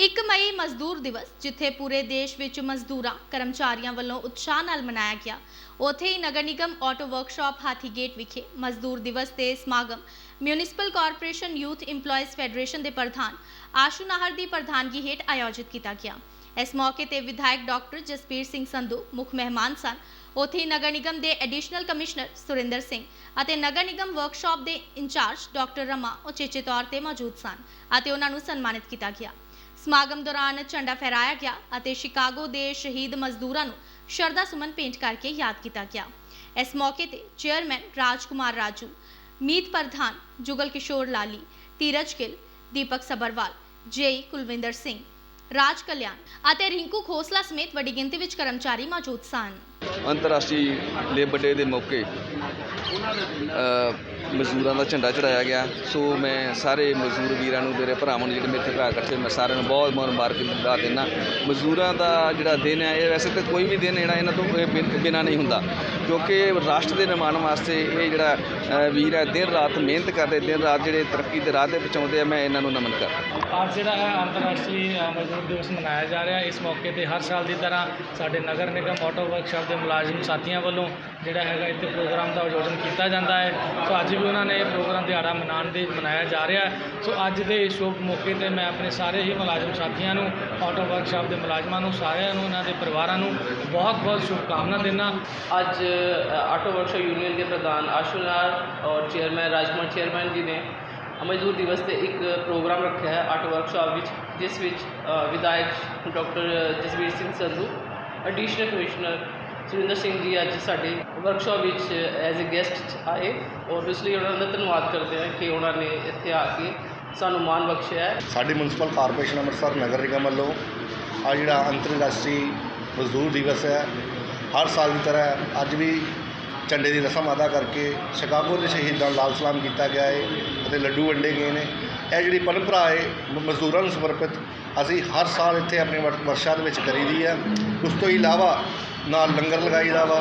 1 ਮਈ ਮਜ਼ਦੂਰ ਦਿਵਸ, ਜਿੱਥੇ ਪੂਰੇ ਦੇਸ਼ ਵਿੱਚ ਮਜ਼ਦੂਰਾਂ, ਕਰਮਚਾਰੀਆਂ ਵੱਲੋਂ ਉਤਸ਼ਾਹ ਨਾਲ ਮਨਾਇਆ ਗਿਆ। ਉੱਥੇ ਹੀ ਨਗਰ ਨਿਗਮ ਆਟੋ ਵਰਕਸ਼ਾਪ ਹਾਥੀਗੇਟ ਵਿਖੇ ਮਜ਼ਦੂਰ ਦਿਵਸ ਤੇ ਸਮਾਗਮ, municipal corporation youth EMPLOYEES federation ਦੇ ਪ੍ਰਧਾਨ, ਆਸ਼ੂ ਨਾਹਰ ਦੀ ਪ੍ਰਧਾਨਗੀ ਹੇਠ ਆਯੋਜਿਤ ਕੀਤਾ ਗਿਆ। ਇਸ ਮੌਕੇ ਤੇ ਵਿਧਾਇਕ ਡਾਕਟਰ ਜਸਪੀਰ ਸਿੰਘ ਸੰਧੂ, ਮੁੱਖ ਮਹਿਮਾਨ ਸਨ। ਉੱਥੇ ਹੀ ਨਗਰ ਨਿਗਮ ਦੇ ਐਡੀਸ਼ਨਲ ਕਮਿਸ਼ਨਰ ਸੁਰਿੰਦਰ ਸਿੰਘ ਅਤੇ ਨਗਰ ਨਿਗਮ ਵਰਕਸ਼ਾਪ ਦੇ ਇੰਚਾਰਜ ਡਾਕਟਰ ਰਮਾ ਉਚੇਚੇ ਤੌਰ ਤੇ ਮੌਜੂਦ ਸਨ ਅਤੇ ਉਹਨਾਂ ਨੂੰ ਸਨਮਾਨਿਤ ਕੀਤਾ ਗਿਆ। ਸਮਾਗਮ ਦੌਰਾਨ ਝੰਡਾ ਫਹਿਰਾਇਆ ਗਿਆ ਅਤੇ ਸ਼ਿਕਾਗੋ ਦੇ ਸ਼ਹੀਦ ਮਜ਼ਦੂਰਾਂ ਨੂੰ ਸ਼ਰਧਾ ਸੁਮਨ ਭੇਂਟ ਕਰਕੇ ਯਾਦ ਕੀਤਾ ਗਿਆ। ਇਸ ਮੌਕੇ ਤੇ ਚੇਅਰਮੈਨ ਰਾਜਕੁਮਾਰ ਰਾਜੂ, ਮੀਤ ਪ੍ਰਧਾਨ ਜੁਗਲ ਕਿਸ਼ੋਰ ਲਾਲੀ, ਧੀਰਜ ਗਿੱਲ, ਦੀਪਕ ਸਬਰਵਾਲ ਜੇਈ ਕੁਲਵਿੰਦਰ ਸਿੰਘ ਰਾਜ ਕਲਿਆਣ ਅਤੇ ਰਿੰਕੂ ਖੋਸਲਾ ਸਮੇਤ ਵੱਡੀ ਗਿਣਤੀ ਵਿੱਚ ਕਰਮਚਾਰੀ ਮੌਜੂਦ ਸਨ। ਅੰਤਰਰਾਸ਼ਟਰੀ ਲੇਬਰ ਡੇ ਦੇ ਮੌਕੇ ਅ, ਮਜ਼ਦੂਰਾਂ ਦਾ ਝੰਡਾ ਚੜਾਇਆ ਗਿਆ। ਸੋ ਮੈਂ ਸਾਰੇ ਮਜ਼ਦੂਰ ਵੀਰਾਂ ਨੂੰ ਮੇਰੇ ਭਰਾਵਾਂ ਨੂੰ ਜਿਹੜੇ ਮੇਰੇ ਭਰਾ ਇਕੱਠੇ ਮੈਂ ਸਾਰਿਆਂ ਨੂੰ ਬਹੁਤ ਬਹੁਤ ਮੁਬਾਰਕ ਦਾ ਦਿੰਦਾ। ਮਜ਼ਦੂਰਾਂ ਦਾ ਜਿਹੜਾ ਦਿਨ ਹੈ ਇਹ ਵੈਸੇ ਤਾਂ ਕੋਈ ਵੀ ਦਿਨ ਜਿਹੜਾ ਇਹਨਾਂ ਤੋਂ ਇਹ ਬਿਨ- ਬਿਨਾਂ ਨਹੀਂ ਹੁੰਦਾ। ਕਿਉਂਕਿ ਰਾਸ਼ਟਰ ਦੇ ਨਿਰਮਾਣ ਵਾਸਤੇ ਇਹ ਜਿਹੜਾ ਅ, ਵੀਰ ਹੈ ਦਿਨ ਰਾਤ ਮਿਹਨਤ ਕਰਦੇ ਦਿਨ ਰਾਤ ਜਿਹੜੇ ਤਰੱਕੀ ਦੇ ਰਾਹ ਤੇ ਪਹੁੰਚਾਉਂਦੇ ਆ ਮੈਂ ਇਹਨਾਂ ਨੂੰ ਨਮਨ ਕਰਦਾ। ਅੱਜ ਜਿਹੜਾ ਹੈ ਅੰਤਰਰਾਸ਼ਟਰੀ ਅ, ਮਜ਼ਦੂਰ ਦਿਵਸ ਮਨਾਇਆ ਜਾ ਰਿਹਾ। ਇਸ ਮੌਕੇ ਤੇ ਹਰ ਸਾਲ ਦੀ ਤਰ੍ਹਾਂ ਸਾਡੇ ਨਗਰ ਨਿਗਮ ਆਟੋ ਵਰਕਸ਼ਾਪ ਦੇ ਮੁਲਾਜ਼ਮ ਸਾਥੀਆਂ ਵੱਲੋਂ ਜਿਹੜਾ ਹੈਗਾ ਇੱਥੇ ਪ੍ਰੋਗਰਾਮ ਦਾ ਆਯੋਜਨ ਕੀਤਾ ਜਾਂਦਾ ਹੈ। ਸੋ ਅੱਜ ਵੀ ਉਹਨਾਂ ਨੇ ਇਹ ਪ੍ਰੋਗਰਾਮ ਦਿਹਾੜਾ ਮਨਾਉਣ ਦੇ ਮਨਾਇਆ ਜਾ ਰਿਹਾ ਸੋ ਅੱਜ ਦੇ ਇਸ ਸ਼ੁਭ ਮੌਕੇ ਤੇ ਮੈਂ ਆਪਣੇ ਸਾਰੇ ਹੀ ਮੁਲਾਜ਼ਮ ਸਾਥੀਆਂ ਨੂੰ, ਆਟੋ ਵਰਕਸ਼ਾਪ ਦੇ ਮੁਲਾਜ਼ਮਾਂ ਨੂੰ, ਸਾਰਿਆਂ ਨੂੰ, ਇਹਨਾਂ ਦੇ ਪਰਿਵਾਰਾਂ ਨੂੰ ਬਹੁਤ ਬਹੁਤ ਸ਼ੁਭਕਾਮਨਾ ਦਿੰਦਾ। ਅੱਜ ਆਟੋ ਵਰਕਸ਼ਾਪ ਯੂਨੀਅਨ ਦੇ ਪ੍ਰਧਾਨ ਆਸ਼ੂਨਾਰ ਔਰ ਚੇਅਰਮੈਨ ਰਾਜਕੁਮਾਰ ਚੇਅਰਮੈਨ ਜੀ ਨੇ ਮਜ਼ਦੂਰ ਦਿਵਸ ਤੇ ਇੱਕ ਪ੍ਰੋਗਰਾਮ ਰੱਖਿਆ ਹੈ ਆਟੋ ਵਰਕਸ਼ਾਪ ਵਿੱਚ। ਜਿਸ ਵਿੱਚ ਵਿਧਾਇਕ doctor Jasvir Singh Sandhu additional commissioner Surinder Singh ji ਅੱਜ ਸਾਡੇ ਵਰਕਸ਼ਾਪ ਵਿੱਚ ਐਜ਼ ਅ ਗੈਸਟ ਆਏ। ਔਰ ਉਸ ਲਈ ਉਹਨਾਂ ਦਾ ਧੰਨਵਾਦ ਕਰਦੇ ਹਾਂ ਕਿ ਉਹਨਾਂ ਨੇ ਇੱਥੇ ਆ ਕੇ ਸਾਨੂੰ ਮਾਣ ਬਖਸ਼ਿਆ ਹੈ। ਸਾਡੀ ਮਿਊਨਿਸਪਲ ਕਾਰਪੋਰੇਸ਼ਨ ਅੰਮ੍ਰਿਤਸਰ ਨਗਰ ਨਿਗਮ ਵੱਲੋਂ ਆ ਜਿਹੜਾ ਅੰਤਰਰਾਸ਼ਟਰੀ ਮਜ਼ਦੂਰ ਦਿਵਸ ਹੈ, ਹਰ ਸਾਲ ਦੀ ਤਰ੍ਹਾਂ ਅੱਜ ਵੀ ਝੰਡੇ ਦੀ ਰਸਮ ਅਦਾ ਕਰਕੇ ਸ਼ਿਕਾਗੋ ਦੇ ਸ਼ਹੀਦਾਂ ਨੂੰ ਲਾਲ ਸਲਾਮ ਕੀਤਾ ਗਿਆ ਹੈ ਅਤੇ ਲੱਡੂ ਵੰਡੇ ਗਏ ਨੇ। ਇਹ ਜਿਹੜੀ ਪਰੰਪਰਾ ਹੈ ਮਜ਼ਦੂਰਾਂ ਨੂੰ ਸਮਰਪਿਤ ਅਸੀਂ ਹਰ ਸਾਲ ਇੱਥੇ ਆਪਣੀ ਵਰ- ਵਰਸ਼ਾ ਦੇ ਵਿੱਚ ਕਰੀਦੀ ਹੈ। ਉਸ ਤੋਂ ਇਲਾਵਾ ਨਾਲ ਲੰਗਰ ਲਗਾਈਦਾ ਵਾ।